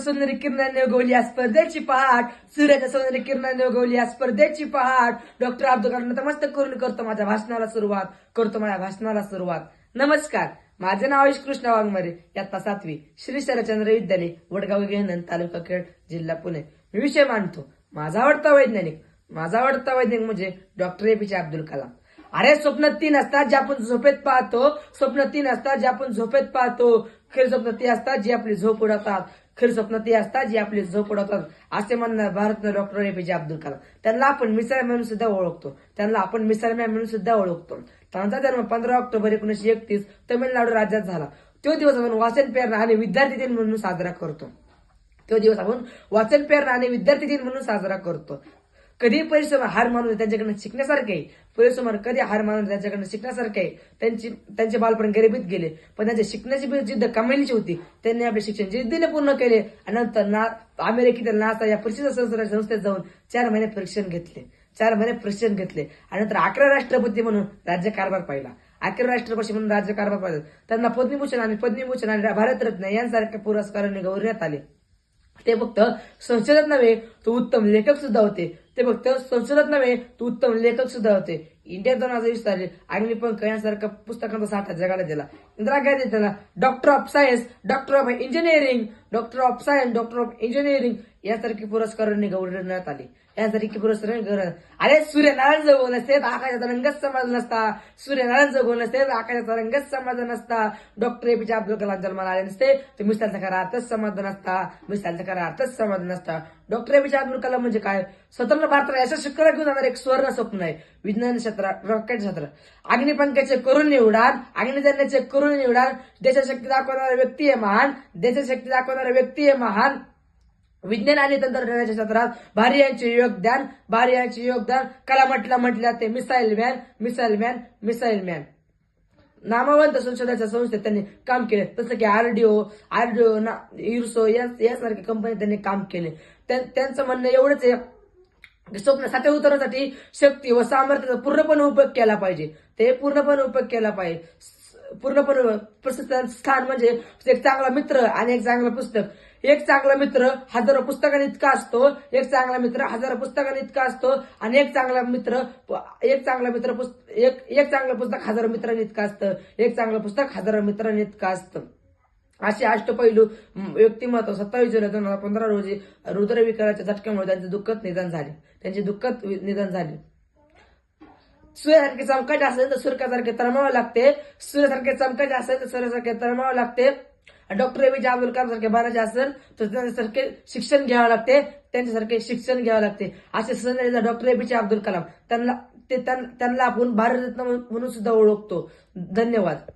सोनेरी किरणाने उगवली या स्पर्धेची पहाट सूर्याच्या सोनेरी किरणाने उगवली या स्पर्धेची पहाट डॉक्टर अब्दुल कलाम नतमस्तक करून करतो माझ्या भाषणाला सुरुवात करतो माझ्या भाषणाला सुरुवात नमस्कार माझे नाव आयुष कृष्ण वाघमारे यात्ता सातवी श्री शरचंद्र विद्यालय वडगाव घेणन तालुका खेड जिल्हा पुणे मी विषय मांडतो माझा आवडता वैज्ञानिक माझा आवडता वैज्ञानिक म्हणजे डॉक्टर ए पी जे अब्दुल कलाम अरे स्वप्न तीन असतात जे आपण झोपेत पाहतो स्वप्न तीन असतात जे आपण झोपेत पाहतो. खीर स्वप्न ती असतात जे आपली झोप उडवतात. खीर स्वप्न ती असतात जे आपली झोप उडवतात. असे म्हणणार भारतनं डॉक्टर एपीजे अब्दुल कलाम. त्यांना आपण मिसाईल म्हणून सुद्धा ओळखतो. त्यांना आपण मिसाईल मॅन म्हणून सुद्धा ओळखतो. त्यांचा जन्म पंधरा ऑक्टोबर एकोणीशे एकतीस तमिळनाडू राज्यात झाला. तो दिवस आपण वाचन प्रेरणा आणि विद्यार्थी दिन म्हणून साजरा करतो. तो दिवस आपण वाचन प्रेरणा आणि विद्यार्थी दिन म्हणून साजरा करतो. कधी परिश्रम हार मानून त्यांच्याकडनं शिकण्यासारखे आहे कधी हार मानून त्यांच्याकडनं शिकण्यासारखे आहे त्यांची त्यांचे बालपण गरिबीत गेले पण त्यांच्या शिकण्याची जिद्द कमाईची होती. त्यांनी आपले शिक्षण जिद्दीने पूर्ण केले आणि नंतर ना अमेरिकेतील नासा या परिषद संस्थेत जाऊन चार महिने परीक्षण घेतले. चार महिने प्रशिक्षण घेतले. आणि नंतर अकरा राष्ट्रपती म्हणून राज्यकारभार पाहिला. अकरा राष्ट्रपती म्हणून राज्यकारभार पाहिला. त्यांना पद्मभूषण आणि पद्मभूषण आणि भारतरत्न यांसारख्या पुरस्कारांनी गौरवण्यात आले. ते फक्त संशोधक नव्हे तो उत्तम लेखक सुद्धा होते. ते फक्त संशोधक नव्हे तो उत्तम लेखक सुद्धा होते. इंडिया दोन हजार वीस साली पण यांसारख्या पुस्तकांचा साठा जगाला दिला. इंदिरा गांधी त्यांना doctor of science doctor of engineering doctor of science doctor of engineering यासारखी पुरस्कारांनी गौरवण्यात आली. यासारखी पुरस्कार अरे सूर्यनारायण जगवून नसते आकाशाचा रंगच समाज नसता. सूर्यनारायण जगवून नसते आकाशाचा रंगच समाज नसता. डॉक्टर एपीजे अब्दुल कलाम जन्माला आले नसते तर मिसालचा खरा अर्थच समाधान नसता. मिसालचा खरा अर्थच समाधान नसता. डॉक्टर एपीजे अब्दुल कलाम म्हणजे काय? स्वतंत्र भारताला यशस्वी शिखर घेऊन जाणार एक स्वर्ण स्वप्न आहे. विज्ञान क्षेत्र रॉकेट क्षेत्र. अग्निपंखाचे करून निवडान अग्निजन्याचे करून निवडान देशशक्ती दाखवणारा व्यक्ती आहे महान. देशशक्ती दाखवणारा व्यक्ती आहे महान. विज्ञान आणि तंत्रज्ञानाच्या क्षेत्रात भारी यांचे योगदान भारी यांचे योगदान. कला म्हटलं म्हटलं ते missile man missile man missile man. नामवंत संशोधनाच्या संस्थेत त्यांनी काम केले. जसं की आरडीओ आरडीओ ना इरसो यासारख्या कंपन्यात त्यांनी काम केले. त्यांचं म्हणणं एवढंच आहे स्वप्न साठे उतरण्यासाठी शक्ती व सामर्थ्याचा पूर्णपणे उपयोग केला पाहिजे. ते पूर्णपणे उपयोग केला पाहिजे. पूर्णपणे प्रसिद्ध स्थान म्हणजे एक चांगला मित्र आणि एक चांगलं पुस्तक. एक चांगला मित्र हजारो पुस्तकांनी इतका असतो एक चांगला मित्र हजारो पुस्तकांनी इतका असतो आणि एक चांगला मित्र एक चांगला मित्र पुस्तक एक एक चांगलं पुस्तक हजारो मित्रांनी इतकं असतं एक चांगलं पुस्तक हजारो मित्रांनी इतकं असतं. असे अष्टपैलू व्यक्तिमत्व सत्तावीस जुलै दोन हजार पंधरा रोजी हृदयविकाराच्या झटक्यामुळे त्यांचे दुःखद निधन झाले. त्यांचे दुःखद वि- निधन झाले. सूर्यासारखे चमकायचे असेल तर सूर्यासारखे तरमावं लागते सूर्यासारखे चमकायचे असेल तर सूर्यासारखे तरमावं लागते डॉक्टर एपीजे अब्दुल कलाम सारखे बनायचे असेल तर त्यांच्यासारखे शिक्षण घ्यावं लागते त्यांच्यासारखे शिक्षण घ्यावं लागते असे सण डॉक्टर एपीजे अब्दुल कलाम त्यांना ते त्यां- त्यांना आपण भारतरत्न म्हणून सुद्धा ओळखतो धन्यवाद